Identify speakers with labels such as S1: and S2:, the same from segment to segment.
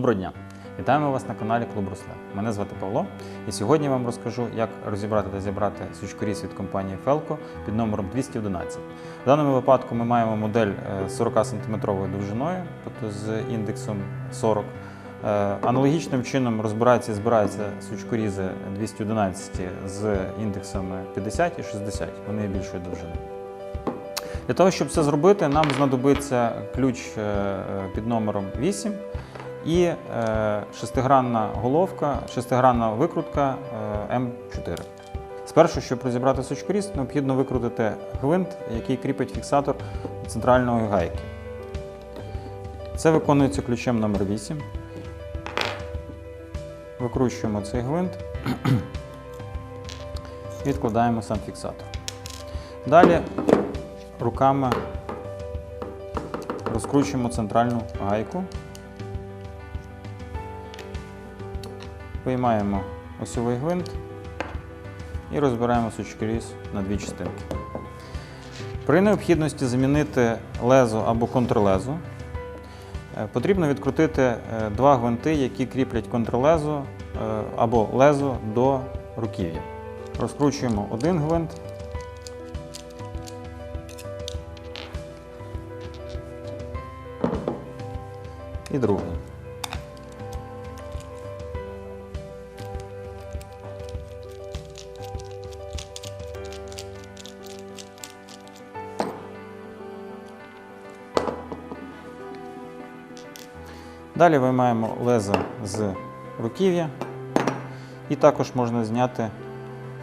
S1: Доброго дня! Вітаємо вас на каналі Клуб Русле. Мене звати Павло, і сьогодні я вам розкажу, як розібрати та зібрати сучкоріз від компанії Felco під номером 211. В даному випадку ми маємо модель е, 40 см довжиною, тобто з індексом 40. Е, Аналогічним чином розбираються і збираються сучкорізи 211 з індексами 50 і 60, вони більшої довжини. Для того, щоб це зробити, нам знадобиться ключ е, е, під номером 8 і е, шестигранна головка, шестигранна викрутка е, М4. Спершу, щоб розібрати сучкоріз, необхідно викрутити гвинт, який кріпить фіксатор центральної гайки. Це виконується ключем номер 8. Викручуємо цей гвинт, відкладаємо сам фіксатор. Далі руками розкручуємо центральну гайку, виймаємо осьовий гвинт і розбираємо сучкоріз на дві частинки. При необхідності замінити лезо або контрлезо, е, потрібно відкрутити е, два гвинти, які кріплять контрлезо е, або лезо до руків'я. Розкручуємо один гвинт і другий. Далі виймаємо лезо з руків'я і також можна зняти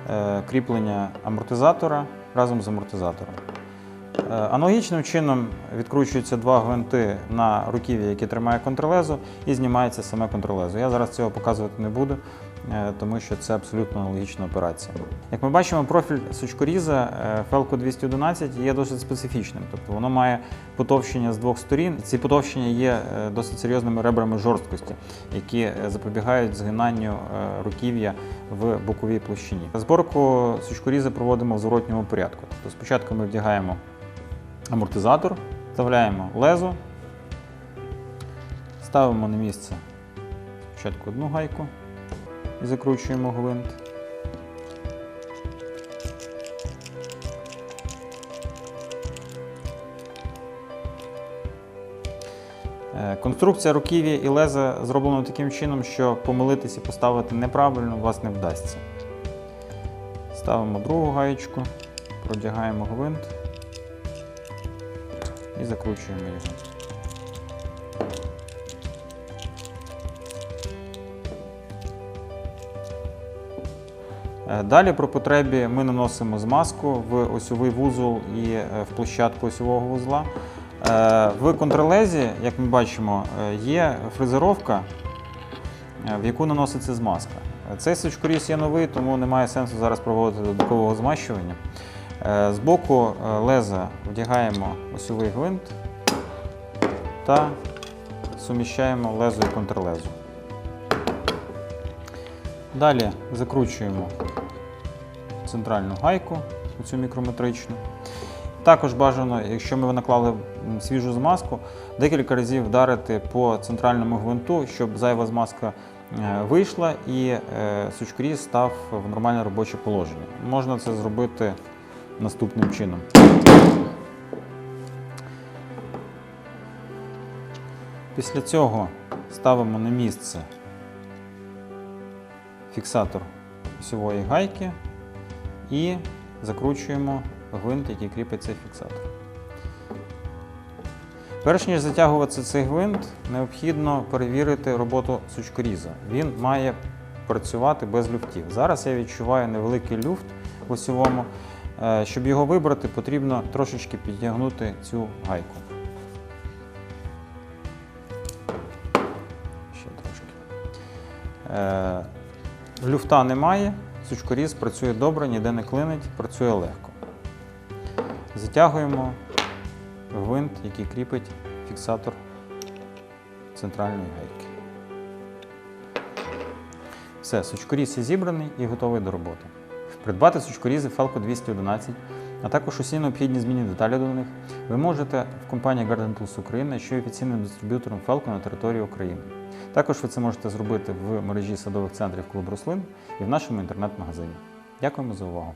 S1: е, кріплення амортизатора разом з амортизатором. Е, Аналогічним чином відкручуються два гвинти на руків'я, які тримає контрлезо, і знімається саме контрлезо. Я зараз цього показувати не буду, тому що це абсолютно аналогічна операція. Як ми бачимо, профіль сучкоріза е, Felco 211 є досить специфічним, тобто воно має потовщення з двох сторін. Ці потовщення є е, досить серйозними ребрами жорсткості, які е, запобігають згинанню е, руків'я в боковій площині. Зборку сучкоріза проводимо в зворотньому порядку. Тобто спочатку ми вдягаємо амортизатор, вставляємо лезо, ставимо на місце спочатку одну гайку і закручуємо гвинт. Е, Конструкція руків'я і леза зроблена таким чином, що помилитись і поставити неправильно вас не вдасться. Ставимо другу гаєчку, продягаємо гвинт і закручуємо його. Далі при потребі ми наносимо змазку в осьовий вузол і е, в площадку осьового вузла. Е, В контролезі, як ми бачимо, е, є фрезеровка, е, в яку наноситься змазка. Е, Цей сучкоріз є новий, тому немає сенсу зараз проводити додаткового змащування. Е, З боку е, леза вдягаємо осьовий гвинт та суміщаємо лезо і контрлезо. Далі закручуємо центральну гайку, цю мікрометричну. Також бажано, якщо ми наклали свіжу змазку, декілька разів вдарити по центральному гвинту, щоб зайва змазка е, вийшла і е, сучкоріз став в нормальне робоче положення. Можна це зробити наступним чином. Після цього ставимо на місце фіксатор осьової гайки і закручуємо гвинт, який кріпить цей фіксатор. Перш ніж затягувати цей гвинт, необхідно перевірити роботу сучкоріза. Він має працювати без люфтів. Зараз я відчуваю невеликий люфт в осьовому. Е, Щоб його вибрати, потрібно трошечки підтягнути цю гайку. Ще трошки. Е, Люфта немає, сучкоріз працює добре, ніде не клинить, працює легко. Затягуємо гвинт, який кріпить фіксатор центральної гайки. Все, сучкоріз є зібраний і готовий до роботи. Придбати сучкорізи Falco 211 а також усі необхідні зміни деталі до них, ви можете в компанії Garden Tools України, що є офіційним дистриб'ютором Felco на території України. Також ви це можете зробити в мережі садових центрів клуб рослин і в нашому інтернет-магазині. Дякуємо за увагу!